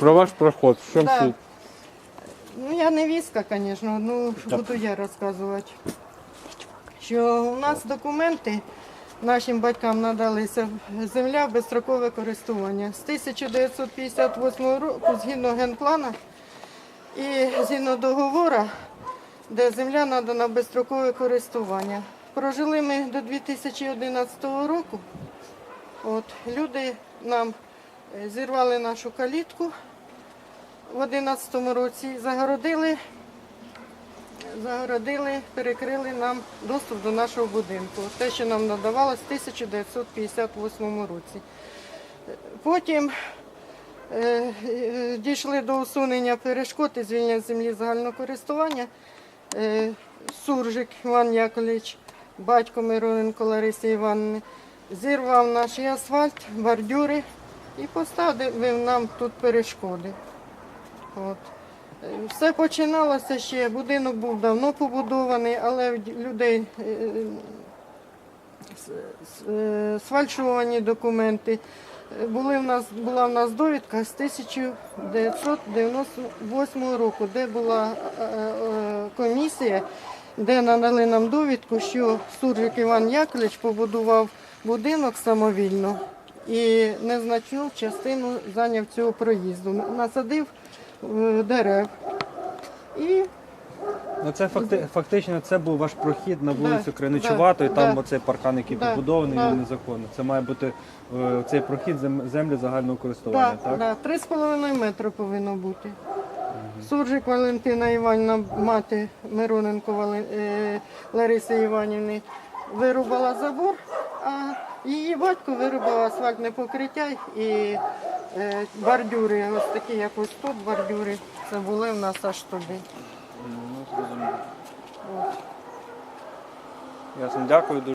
Про ваш проход, в чому Да. суть? Ну, я не війська, звісно, ну буду я розказувати. Що у нас документи нашим батькам надалися земля в безстрокове користування. З 1958 року, згідно генплана і згідно договору, де земля надана в безстрокове користування. Прожили ми до 2011 року. От, люди нам е, зірвали нашу калітку в 2011 році, загородили, загородили, перекрили нам доступ до нашого будинку. Те, що нам надавалось в 1958 році. Потім е, е, дійшли до усунення перешкод і звільнення землі загального користування. Е, Суржик Іван Яковлевич, батько Мироненко Лариси Івановни, зірвав наш асфальт, бордюри і поставив нам тут перешкоди. От. Е, Все починалося ще, будинок був давно побудований, але людей е, с- е, сфальшовані документи. Е, Були в нас, була в нас довідка з 1998 року, де була е, е, комісія, де надали нам довідку, що Суржик Іван Яковлевич побудував будинок самовільно і незначну частину зайняв цього проїзду. Насадив е, дерев. І Ну це факти, фактично це був ваш прохід на вулицю Да, Криничуватої, да, там да. оцей паркан, який Да, побудований, да. він незаконно. Це має бути е, цей прохід зем- землі загального користування, да, так? да, 3,5 метри повинно бути. Суржик Валентина Іванівна, мати Мироненко Вали- е, Лариси Іванівни, вирубала забор, а її батько вирубав асфальтне покриття і е, бордюри, ось такі, як ось тут бордюри, це були в нас аж туди. Ну, зрозуміло. Ясно, дякую дуже.